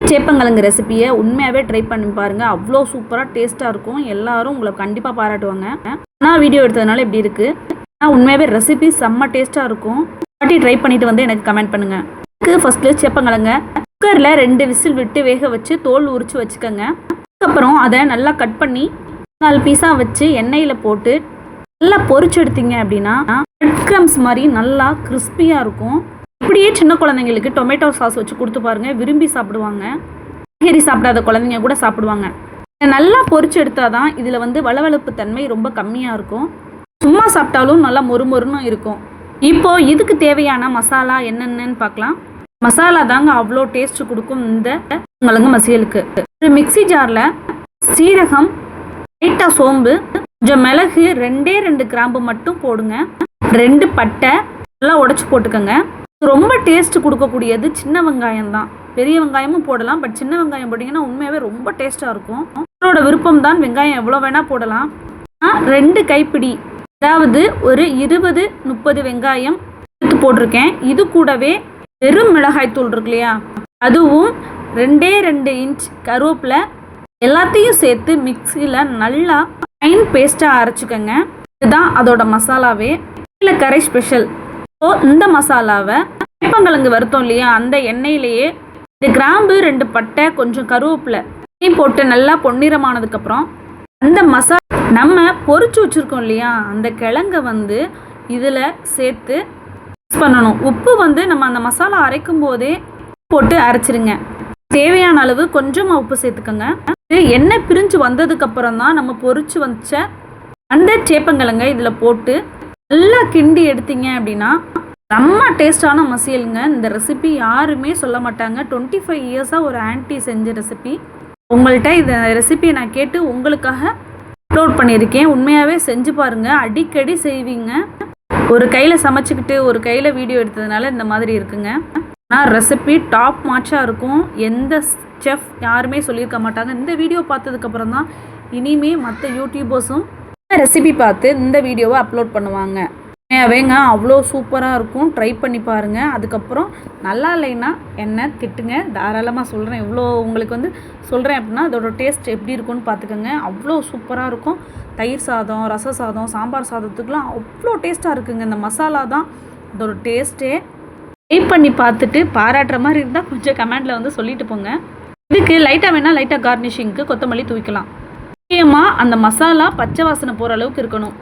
சேப்பங்கிழங்கு ரெசிபியை உண்மையாகவே ட்ரை பண்ணி பாருங்கள் அவ்வளோ சூப்பராக டேஸ்ட்டாக இருக்கும். எல்லாரும் உங்களை கண்டிப்பாக பாராட்டுவாங்க. நான் வீடியோ எடுத்ததுனால இப்படி இருக்குது ஆனால் உண்மையாகவே ரெசிபி செம்ம டேஸ்ட்டாக இருக்கும். பாட்டி ட்ரை பண்ணிட்டு வந்து எனக்கு கமெண்ட் பண்ணுங்கள் இதுக்கு ஃபஸ்ட்டு சேப்பங்கிழங்க குக்கரில் ரெண்டு விசில் விட்டு வேக வச்சு தோல் உரித்து வச்சுக்கோங்க. அதுக்கப்புறம் அதை நல்லா கட் பண்ணி நாலு பீஸாக வச்சு எண்ணெயில் போட்டு நல்லா பொறிச்சு எடுத்தீங்க அப்படின்னா பிரெட் க்ரம்ஸ் மாதிரி நல்லா கிறிஸ்பியாக இருக்கும். அப்படியே சின்ன குழந்தைங்களுக்கு டொமேட்டோ சாஸ் வச்சு கொடுத்து பாருங்க. விரும்பி சாப்பிடுவாங்க. காய்கறி சாப்பிடாத குழந்தைங்க கூட சாப்பிடுவாங்க. இதை நல்லா எடுத்தால் தான் இதில் வந்து வளவளப்பு தன்மை ரொம்ப கம்மியாக இருக்கும். சும்மா சாப்பிட்டாலும் நல்லா மொறுமொறுன்னு இருக்கும். இப்போ இதுக்கு தேவையான மசாலா என்னென்னன்னு பார்க்கலாம். மசாலா தாங்க அவ்வளோ டேஸ்ட் கொடுக்கும் இந்த உங்களுங்க மசியலுக்கு. ஒரு மிக்ஸி ஜாரில் சீரகம் லைட்டாக சோம்பு கொஞ்சம் மிளகு ரெண்டே ரெண்டு கிராம்பு மட்டும் போடுங்க. ரெண்டு பட்டை நல்லா உடச்சி போட்டுக்கோங்க. ரொம்ப டேஸ்ட் கொடுக்கக்கூடியது சின்ன வெங்காயம் தான் பெரிய வெங்காயமும் போடலாம் பட் சின்ன வெங்காயம் போட்டிங்கன்னா உண்மையாகவே ரொம்ப டேஸ்ட்டாக இருக்கும். உங்களோட விருப்பம் தான் வெங்காயம் எவ்வளோ வேணால் போடலாம். ரெண்டு கைப்பிடி அதாவது ஒரு இருபது முப்பது வெங்காயம் எடுத்து போட்டிருக்கேன். இது கூடவே வெறும் மிளகாய் தூள் இருக்கு இல்லையா? அதுவும் ரெண்டே ரெண்டு இன்ச் கருவேப்பிலை எல்லாத்தையும் சேர்த்து மிக்சியில் நல்லா ஃபைன் பேஸ்ட்டாக அரைச்சிக்கோங்க. இதுதான் அதோட மசாலாவே. இல்லை கரை ஸ்பெஷல் ஸோ இந்த மசாலாவை வேப்பங்கிழங்கு வருத்தம் இல்லையா? அந்த எண்ணெயிலேயே இந்த கிராம்பு ரெண்டு பட்டை கொஞ்சம் கருவேப்பிலை போட்டு நல்லா பொன்னிறமானதுக்கப்புறம் அந்த மசா நம்ம பொறிச்சு வச்சுருக்கோம் இல்லையா? அந்த கிழங்கை வந்து இதில் சேர்த்து மிக்ஸ் பண்ணணும். உப்பு வந்து நம்ம அந்த மசாலா அரைக்கும் போதே போட்டு அரைச்சிருங்க. தேவையான அளவு கொஞ்சமாக உப்பு சேர்த்துக்கோங்க. எண்ணெய் பிரிஞ்சு வந்ததுக்கப்புறம் தான் நம்ம பொறிச்சு வச்ச அந்த சேப்பங்கிழங்க இதில் போட்டு நல்லா கிண்டி எடுத்தீங்க அப்படின்னா செம்ம டேஸ்டான மசியலுங்க. இந்த ரெசிபி யாருமே சொல்ல மாட்டாங்க. டுவெண்ட்டி ஃபைவ் இயர்ஸாக ஒரு ஆன்ட்டி செஞ்ச ரெசிபி உங்கள்கிட்ட இந்த ரெசிபியை நான் கேட்டு உங்களுக்காக அப்லோட் பண்ணியிருக்கேன். உண்மையாகவே செஞ்சு பாருங்கள் அடிக்கடி செய்வீங்க. ஒரு கையில் சமைச்சிக்கிட்டு ஒரு கையில் வீடியோ எடுத்ததுனால இந்த மாதிரி இருக்குங்க. ஆனால் ரெசிபி டாப் மாச்சாக இருக்கும். எந்த செஃப் யாருமே சொல்லியிருக்க மாட்டாங்க. இந்த வீடியோ பார்த்ததுக்கப்புறம் தான் இனிமே மற்ற யூடியூபர்ஸும் ரெசிபி பார்த்து இந்த வீடியோவை அப்லோட் பண்ணுவாங்க. வேங்க அவ்வளோ சூப்பராக இருக்கும். ட்ரை பண்ணி பாருங்கள் அதுக்கப்புறம் நல்லா இல்லைன்னா என்ன திட்டுங்க. தாராளமாக சொல்கிறேன் இவ்வளோ உங்களுக்கு வந்து சொல்கிறேன் அப்படின்னா அதோட டேஸ்ட் எப்படி இருக்கும்னு பார்த்துக்கோங்க. அவ்வளோ சூப்பராக இருக்கும். தயிர் சாதம் ரச சாதம் சாம்பார் சாதத்துக்குலாம் அவ்வளோ டேஸ்ட்டாக இருக்குங்க. இந்த மசாலா தான் அதோட டேஸ்ட்டே ட்ரை பண்ணி பார்த்துட்டு பாராட்டுற மாதிரி இருந்தால் கொஞ்சம் கமெண்டில் வந்து சொல்லிட்டு போங்க. இதுக்கு லைட்டாக வேணால் லைட்டாக கார்னிஷிங்க்கு கொத்தமல்லி தூவிக்கலாம். முக்கியமாக அந்த மசாலா பச்சை வாசனை போகிற அளவுக்கு இருக்கணும்.